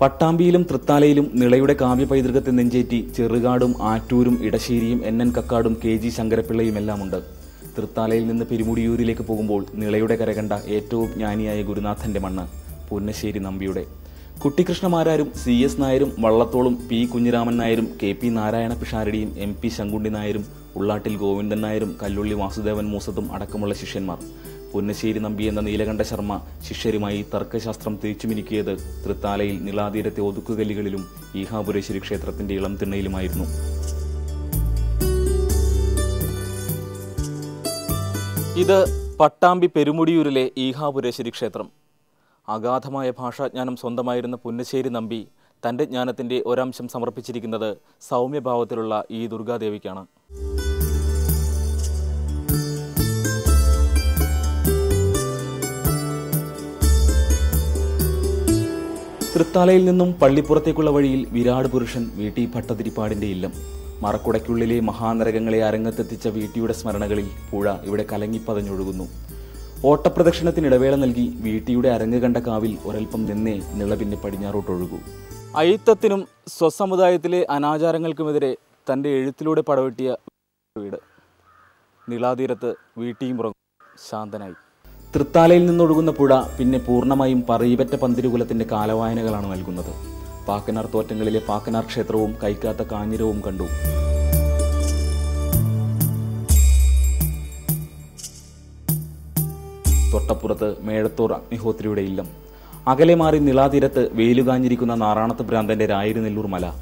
പട്ടാമ്പിയിലും തൃത്താലയിലും നിളയുടെ കാവ്യ പൈതൃകത്തെ നെഞ്ചേറ്റി ചെറുകാടും ആറ്റൂരും ഇടശ്ശേരിയും എൻ എൻ കക്കാടും കെ ജി ശങ്കരപ്പിള്ളയും എല്ലാമുണ്ട്. തൃത്താലയിൽ നിന്ന് പെരുമുടിയൂരിലേക്ക് പോകുമ്പോൾ നിളയുടെ കരകണ്ട ഏറ്റവും ജ്ഞാനിയായ ഗുരുനാഥന്റെ മണ്ണ് പുന്നശ്ശേരി നമ്പിയുടെ. കുട്ടിക്കൃഷ്ണമാരാരും സി എസ് നായരും വള്ളത്തോളും പി കുഞ്ഞിരാമൻ നായരും കെ പി നാരായണ പിഷാരടിയും എം പി ശങ്കുണ്ടി നായരും ഉള്ളാട്ടിൽ ഗോവിന്ദൻ നായരും കല്ലുള്ളി വാസുദേവൻ മൂസത്തും അടക്കമുള്ള ശിഷ്യന്മാർ. പുന്നശ്ശേരി നമ്പി എന്ന നീലകണ്ഠ ശർമ്മ ശിഷ്യരുമായി തർക്കശാസ്ത്രം തിരിച്ചുമിനുക്കിയത് തൃത്താലയിൽ നിളാതീരത്തെ ഒതുക്കുകല്ലുകളിലും ഈഹാപുരേശ്വരി ക്ഷേത്രത്തിന്റെ ഇളം തിണ്ണയിലുമായിരുന്നു. ഇത് പട്ടാമ്പി പെരുമുടിയൂരിലെ ഈഹാപുരേശ്വരി ക്ഷേത്രം. അഗാധമായ ഭാഷാജ്ഞാനം സ്വന്തമായിരുന്ന പുന്നശ്ശേരി നമ്പി തന്റെ ജ്ഞാനത്തിന്റെ ഒരംശം സമർപ്പിച്ചിരിക്കുന്നത് സൗമ്യഭാവത്തിലുള്ള ഈ ദുർഗാദേവിക്കാണ്. തൃത്താലയിൽ നിന്നും പള്ളിപ്പുറത്തേക്കുള്ള വഴിയിൽ വിരാട് പുരുഷൻ വീട്ടി ഭട്ടതിരിപ്പാടിന്റെ ഇല്ലം. മറക്കുടയ്ക്കുള്ളിലെ മഹാനരകങ്ങളെ അരങ്ങത്തെത്തിച്ച വീട്ടിയുടെ സ്മരണകളിൽ പുഴ ഇവിടെ കലങ്ങിപ്പതഞ്ഞൊഴുകുന്നു ഓട്ടപ്രദക്ഷിണത്തിനിടവേള നൽകി വീട്ടിയുടെ അരങ്ങ് കണ്ട കാവിൽ ഒരൽപ്പം നിന്നേ നിളവിന്റെ പടിഞ്ഞാറോട്ടൊഴുകൂ. അയിത്തത്തിനും സ്വസമുദായത്തിലെ അനാചാരങ്ങൾക്കുമെതിരെ തന്റെ എഴുത്തിലൂടെ പടവെട്ടിയ വീട്. നിളാതീരത്ത് വീട്ടിയും ഉറങ്ങും ശാന്തനായി. തൃത്താലയിൽ നിന്നൊഴുകുന്ന പുഴ പിന്നെ പൂർണമായും പറയിപറ്റ പന്തിരുകുലത്തിന്റെ കാലവായനകളാണ് നൽകുന്നത്. പാക്കനാർ തോറ്റങ്ങളിലെ പാക്കനാർ ക്ഷേത്രവും കൈക്കാത്ത കാഞ്ഞിരവും കണ്ടു. തൊട്ടപ്പുറത്ത് മേഴത്തൂർ അഗ്നിഹോത്രിയുടെ ഇല്ലം. അകലെ മാറി നിളാതീരത്ത് വെയിലുകാഞ്ഞിരിക്കുന്ന നാറാണത്ത് ഭ്രാന്തന്റെ രായിരുനെല്ലൂർ മല.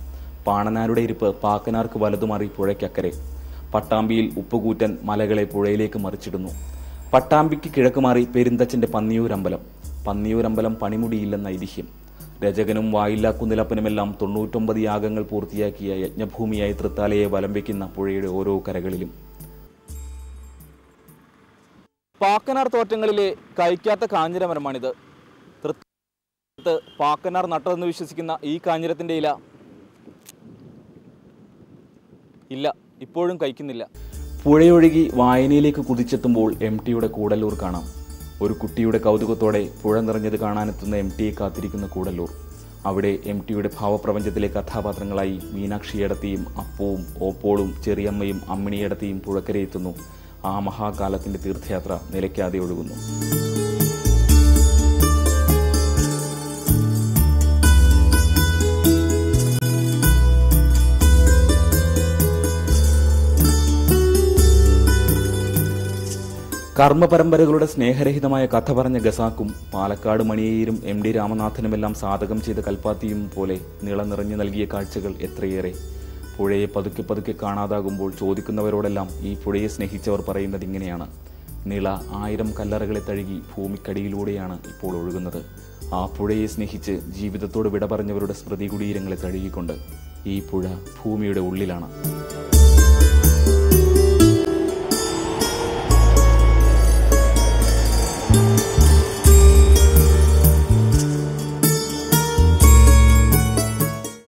പാണനാരുടെ ഇരിപ്പ് പാക്കനാർക്ക് വലതുമാറി പുഴയ്ക്കക്കരെ. പട്ടാമ്പിയിൽ ഉപ്പുകൂറ്റൻ മലകളെ പുഴയിലേക്ക് മറിച്ചിടുന്നു. പട്ടാമ്പിക്ക് കിഴക്കുമാറി മാറി പെരുന്തച്ചന്റെ പന്നിയൂരമ്പലം. പന്നിയൂരമ്പലം പണിമുടിയില്ലെന്ന ഐതിഹ്യം. രചകനും വായില്ലാക്കുന്നിലപ്പനുമെല്ലാം തൊണ്ണൂറ്റൊമ്പത് യാഗങ്ങൾ പൂർത്തിയാക്കിയ യജ്ഞഭൂമിയായി തൃത്താലയെ വലം വയ്ക്കുന്ന പുഴയുടെ ഓരോ കരകളിലും. പാക്കനാർ തോറ്റങ്ങളിലെ കഴിക്കാത്ത കാഞ്ഞിര മരമാണിത് തൃത്ത് പാക്കനാർ നട്ടതെന്ന് വിശ്വസിക്കുന്ന ഈ കാഞ്ഞിരത്തിന്റെ ഇല ഇല്ല ഇപ്പോഴും കഴിക്കുന്നില്ല. പുഴയൊഴുകി വായനയിലേക്ക് കുതിച്ചെത്തുമ്പോൾ എം ടിയുടെ കൂടല്ലൂർ കാണാം. ഒരു കുട്ടിയുടെ കൗതുകത്തോടെ പുഴ നിറഞ്ഞത് കാണാനെത്തുന്ന എം ടിയെ കാത്തിരിക്കുന്ന കൂടല്ലൂർ. അവിടെ എം ടിയുടെ ഭാവപ്രപഞ്ചത്തിലെ കഥാപാത്രങ്ങളായി മീനാക്ഷിയടത്തിയും അപ്പവും ഓപ്പോളും ചെറിയമ്മയും അമ്മിണിയടത്തിയും പുഴക്കരയെത്തുന്നു. ആ മഹാകാലത്തിന്റെ തീർത്ഥയാത്ര നിലയ്ക്കാതെ ഒഴുകുന്നു. കർമ്മപരമ്പരകളുടെ സ്നേഹരഹിതമായ കഥ പറഞ്ഞ ഗസാക്കും പാലക്കാട് മണിയേരും എം ഡി രാമനാഥനുമെല്ലാം സാധകം ചെയ്ത കൽപ്പാത്തിയും പോലെ നിള നിറഞ്ഞു നൽകിയ കാഴ്ചകൾ എത്രയേറെ. പുഴയെ പതുക്കെ പതുക്കെ കാണാതാകുമ്പോൾ ചോദിക്കുന്നവരോടെല്ലാം ഈ പുഴയെ സ്നേഹിച്ചവർ പറയുന്നത് ഇങ്ങനെയാണ്. നിള ആയിരം കല്ലറകളെ തഴുകി ഭൂമിക്കടിയിലൂടെയാണ് ഇപ്പോൾ ഒഴുകുന്നത്. ആ പുഴയെ സ്നേഹിച്ച് ജീവിതത്തോട് വിട പറഞ്ഞവരുടെ സ്മൃതി കുടീരങ്ങളെ തഴുകിക്കൊണ്ട് ഈ പുഴ ഭൂമിയുടെ ഉള്ളിലാണ്.